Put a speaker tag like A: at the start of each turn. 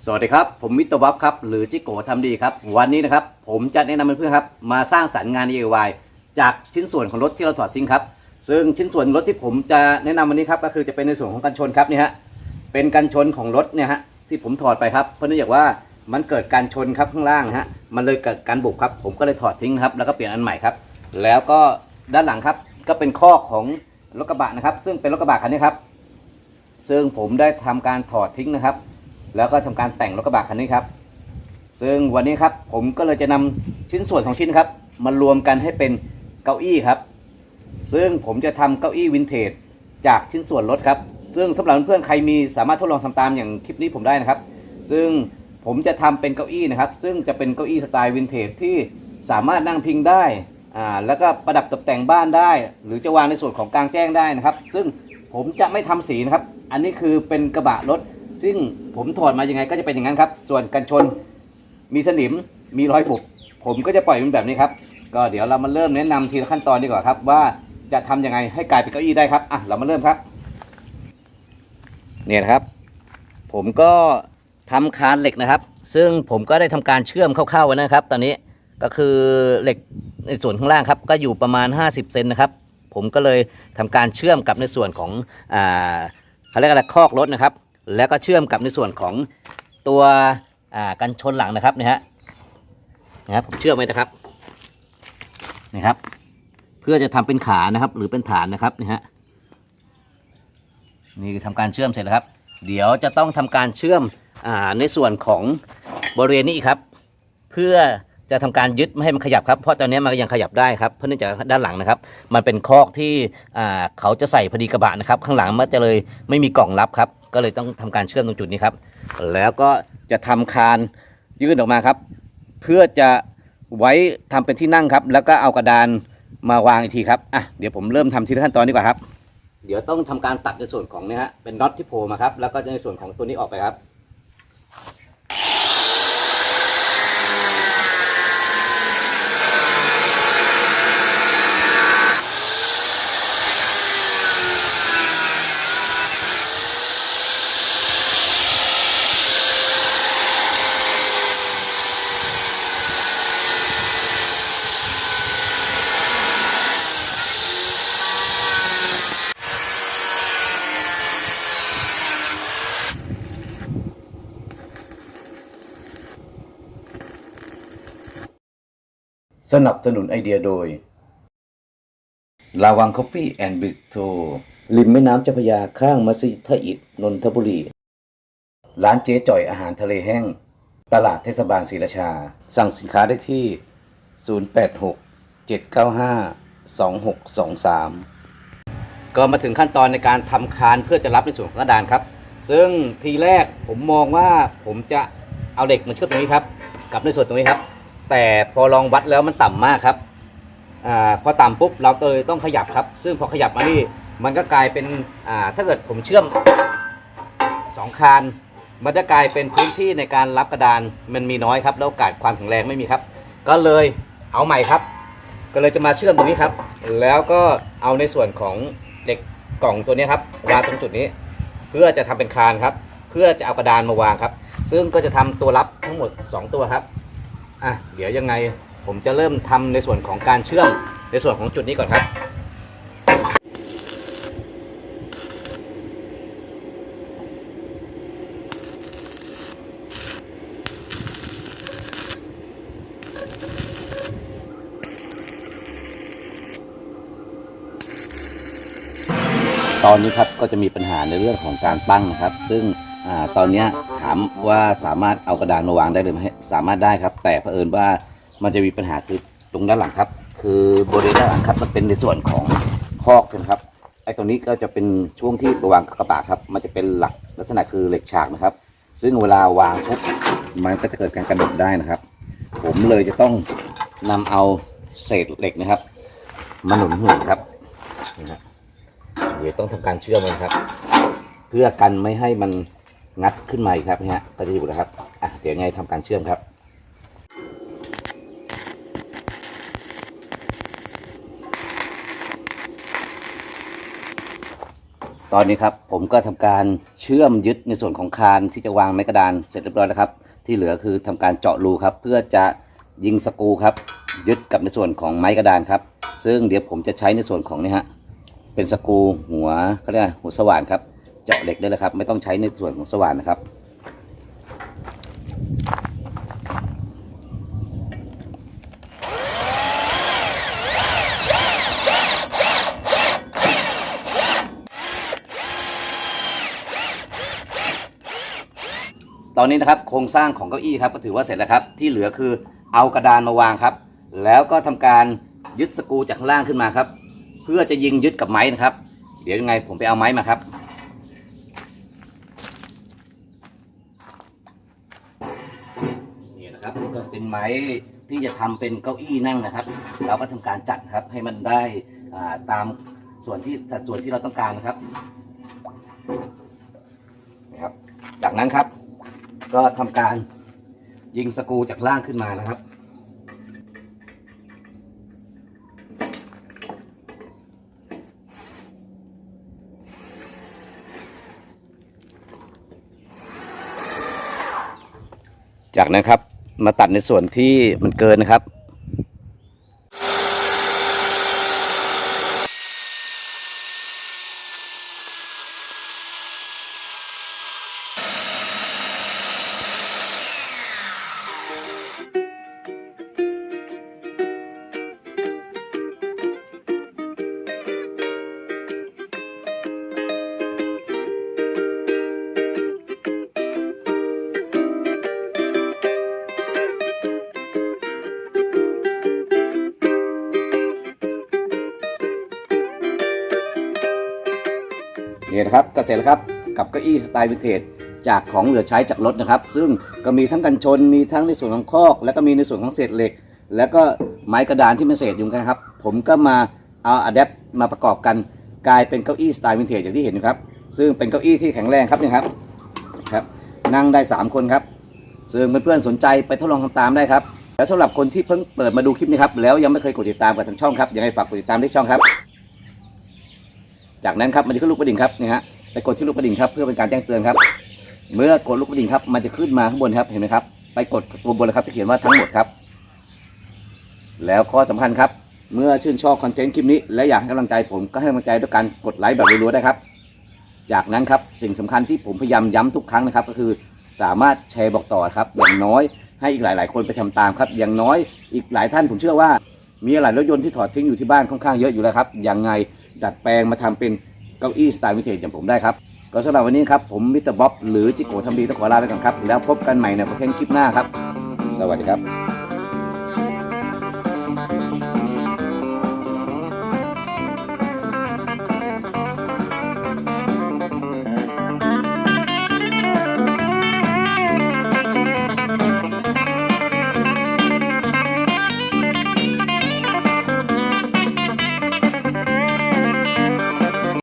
A: สวัสดีครับ ผมมิตรวับครับ หรือจิโกทำดีครับ วันนี้นะครับ ผมจะแนะนำเพื่อนๆครับ มาสร้างสรรค์งาน DIY จากชิ้นส่วนของรถที่เราถอดทิ้งครับ ซึ่งชิ้นส่วนรถที่ผมจะแนะนำวันนี้ครับ ก็คือจะเป็นในส่วนของกันชนครับนี่ฮะ เป็นกันชนของรถเนี่ยฮะที่ผมถอดไปครับ เพราะเนื่องจากว่ามันเกิดการชนครับข้างล่างฮะ มันเลยเกิดการบุบครับ ผมก็เลยถอดทิ้งครับ แล้วก็เปลี่ยนอันใหม่ครับ แล้วก็ด้านหลังครับ ก็เป็นข้อของรถกระบะนะครับ ซึ่งเป็นรถกระบะคันนี้ครับ ซึ่งผมได้ทำการถอดทิ้งนะครับ แล้วก็ทำการแต่งรถกระบะคันนี้ครับ ซึ่งวันนี้ครับผมก็เลยจะนำชิ้นส่วนของชิ้นครับ มารวมกันให้เป็นเก้าอี้ครับ ซึ่งผมจะทำเก้าอี้วินเทจจากชิ้นส่วนรถครับ ซึ่งสำหรับเพื่อนๆใครมีสามารถทดลองทำตามอย่างคลิปนี้ผมได้นะครับ ซึ่งผมจะทำเป็นเก้าอี้นะครับ ซึ่งจะเป็นเก้าอี้สไตล์วินเทจที่สามารถนั่งพิงได้อ่าแล้วก็ประดับตกแต่งบ้านได้ หรือจะวางในส่วนของกลางแจ้งได้นะครับ ซึ่งผมจะไม่ทำสีนะครับ อันนี้คือเป็นกระบะรถ ซึ่งผมถอดมายังไงก็จะเป็นอย่างนั้นครับ ส่วนกันชนมีสนิมมีรอยบุบผมก็จะปล่อยมันแบบนี้ครับ ก็เดี๋ยวเรามาเริ่มแนะนำทีละขั้นตอนดีกว่าครับ ว่าจะทำยังไงให้กลายเป็นเก้าอี้ได้ครับอะเรามาเริ่มครับ เนี่ยนะครับ ผมก็ทำคานเหล็กนะครับ ซึ่งผมก็ได้ทำการเชื่อมเข้าๆไว้นะครับ ตอนนี้ก็คือเหล็กในส่วนข้างล่างครับ ก็อยู่ประมาณ 50 เซนนะครับ ผมก็เลยทำการเชื่อมกับในส่วนของอ่าเขาเรียกอะไรคอกรถนะครับ แล้วก็เชื่อมกับในส่วนของตัวกันชนหลังนะครับเนี่ยฮะนะครับผมเชื่อมไว้นะครับนี่ครับ เพื่อจะทำเป็นขานะครับ หรือเป็นฐานนะครับนี่ฮะนี่คือทำการเชื่อมเสร็จแล้วครับ เดี๋ยวจะต้องทำการเชื่อมอในส่วนของบริเวณนี้ครับ เพื่อจะทำการยึดไม่ให้มันขยับครับ เพราะตอนนี้มันยังขยับได้ครับ เพราะเนื่องจากด้านหลังนะครับ มันเป็นคอกที่เขาจะใส่พอดีกระบะนะครับ ข้างหลังมันจะเลยไม่มีกล่องรับครับ ก็เลยต้องทำการเชื่อมตรงจุดนี้ครับ แล้วก็จะทำคานยื่นออกมาครับ เพื่อจะไว้ทำเป็นที่นั่งครับ แล้วก็เอากระดานมาวางอีกทีครับอะเดี๋ยวผมเริ่มทำทีละขั้นตอนดีกว่าครับ เดี๋ยวต้องทำการตัดในส่วนของเนี่ยฮะเป็นน็อตที่โผล่มาครับแล้วก็ในส่วนของตัวนี้ออกไปครับ สนับสนุนไอเดียโดย ลาวังคอฟฟี่แอนด์บิสโตริมแม่น้ำเจ้าพระยาข้างมัสยิดท่าอิฐนนทบุรี ร้านเจ๊จ่อยอาหารทะเลแห้ง ตลาดเทศบาลศรีราชา สั่งสินค้าได้ที่ 086 795 2623 ก็มาถึงขั้นตอนในการทำคานเพื่อจะรับในส่วนของกระดานครับ ซึ่งทีแรกผมมองว่าผมจะเอาเหล็กมาเชื่อมตรงนี้ครับ กับในส่วนตรงนี้ครับ แต่พอลองวัดแล้วมันต่ำมากครับอาพอต่ำปุ๊บเราเลยต้องขยับครับ ซึ่งพอขยับมานี่มันก็กลายเป็นอ่าถ้าเกิดผมเชื่อมสองคานมันจะกลายเป็นพื้นที่ในการรับกระดานมันมีน้อยครับแล้วโอกาสความแข็งแรงไม่มีครับ ก็เลยเอาใหม่ครับ ก็เลยจะมาเชื่อมตรงนี้ครับ แล้วก็เอาในส่วนของเหล็กกล่องตัวนี้ครับวางตรงจุดนี้ เพื่อจะทำเป็นคานครับ เพื่อจะเอากระดานมาวางครับ ซึ่งก็จะทำตัวรับทั้งหมด 2 ตัวครับ อะเดี๋ยวยังไงผมจะเริ่มทำในส่วนของการเชื่อมในส่วนของจุดนี้ก่อนครับตอนนี้ครับก็จะมีปัญหาในเรื่องของการปั้งนะครับ ซึ่ง อาตอนเนี้ยถามว่าสามารถเอากระดานมาวางได้หรือไม่สามารถได้ครับ แต่เผอิญว่ามันจะมีปัญหาคือตรงด้านหลังครับ คือบริเวณด้านหลังครับมันเป็นในส่วนของคอกนะครับไอ้ตรงนี้ก็จะเป็นช่วงที่วางกระบะครับ มันจะเป็นหลักลักษณะคือเหล็กฉากนะครับ ซึ่งเวลาวางปุ๊บมันก็จะเกิดการกระดกได้นะครับ ผมเลยจะต้องนำเอาเศษเหล็กนะครับมาหนุนหุ่นครับเดี๋ยวต้องทำการเชื่อมมันครับ เพื่อกันไม่ให้มัน งัดขึ้นมาอีกครับนะฮะก็จะอยู่นะครับอะเดี๋ยวไงทำการเชื่อมครับตอนนี้ครับผมก็ทำการเชื่อมยึดในส่วนของคานที่จะวางไม้กระดานเสร็จเรียบร้อยแล้วครับ ที่เหลือคือทำการเจาะรูครับ เพื่อจะยิงสกูครับ ยึดกับในส่วนของไม้กระดานครับ ซึ่งเดี๋ยวผมจะใช้ในส่วนของนี่ฮะเป็นสกูหัวเขาเรียกหัวสว่านครับ เจาะเหล็กได้เลยครับ ไม่ต้องใช้ในส่วนของสว่านนะครับ ตอนนี้นะครับโครงสร้างของเก้าอี้ครับก็ถือว่าเสร็จแล้วครับ ที่เหลือคือเอากระดานมาวางครับ แล้วก็ทำการยึดสกูจากข้างล่างขึ้นมาครับ เพื่อจะยิงยึดกับไม้นะครับ เดี๋ยวยังไงผมไปเอาไม้มาครับ นะครับก็เป็นไม้ที่จะทำเป็นเก้าอี้นั่งนะครับ เราก็ทำการจัดครับให้มันได้ตามส่วนที่สัดส่วนที่เราต้องการนะครับนะครับ จากนั้นครับ ก็ทำการยิงสกูจากล่างขึ้นมานะครับจากนั้นครับ มาตัดในส่วนที่มันเกินนะครับ นี่นะครับก็เสร็จแล้วครับกับเก้าอี้สไตล์วินเทจจากของเหลือใช้จากรถนะครับ ซึ่งก็มีทั้งกันชนมีทั้งในส่วนของคอก แล้วก็มีในส่วนของเศษเหล็ก แล้วก็ไม้กระดานที่เป็นเศษอยู่กันครับ ผมก็มาเอาอะแดปมาประกอบกันกลายเป็นเก้าอี้สไตล์วินเทจอย่างที่เห็นครับ ซึ่งเป็นเก้าอี้ที่แข็งแรงครับนี่ครับครับนั่งได้ 3 คนครับซึ่งเพื่อนๆสนใจไปทดลองทำตามได้ครับ แล้วสำหรับคนที่เพิ่งเปิดมาดูคลิปนี้ครับแล้วยังไม่เคยกดติดตามกับทางช่องครับยังไงฝากกดติดตามที่ช่องครับ จากนั้นครับมันจะขึ้นลูกกระดิ่งครับนี่ฮะไปกดที่ลูกกระดิ่งครับเพื่อเป็นการแจ้งเตือนครับ เมื่อกดลูกกระดิ่งครับมันจะขึ้นมาข้างบนครับเห็นไหมครับไปกดตัวบนเลยครับที่เขียนว่าทั้งหมดครับ แล้วข้อสำคัญครับ เมื่อชื่นชอบคอนเทนต์คลิปนี้ และอยากให้กำลังใจผมก็ให้กำลังใจด้วยการกดไลค์แบบรัวๆได้ครับ จากนั้นครับสิ่งสำคัญที่ผมพยายามย้ำทุกครั้งนะครับ ก็คือสามารถแชร์บอกต่อครับอย่างน้อยให้อีกหลาย ๆ คนไปทำตามครับ อย่างน้อยอีกหลายท่านผมเชื่อว่า มีอะไรรถยนต์ที่ถอดทิ้งอยู่ที่บ้านค่อนข้างเยอะอยู่แล้วครับยังไง ดัดแปลงมาทำเป็นเก้าอี้สไตล์วิเทจอย่างผมได้ครับ ก็สำหรับวันนี้ครับผมมิสเตอร์บ๊อบหรือจิโกะทำดีต้องขอลาไปก่อนครับ แล้วพบกันใหม่ในคอนเทนต์คลิปหน้าครับ สวัสดีครับ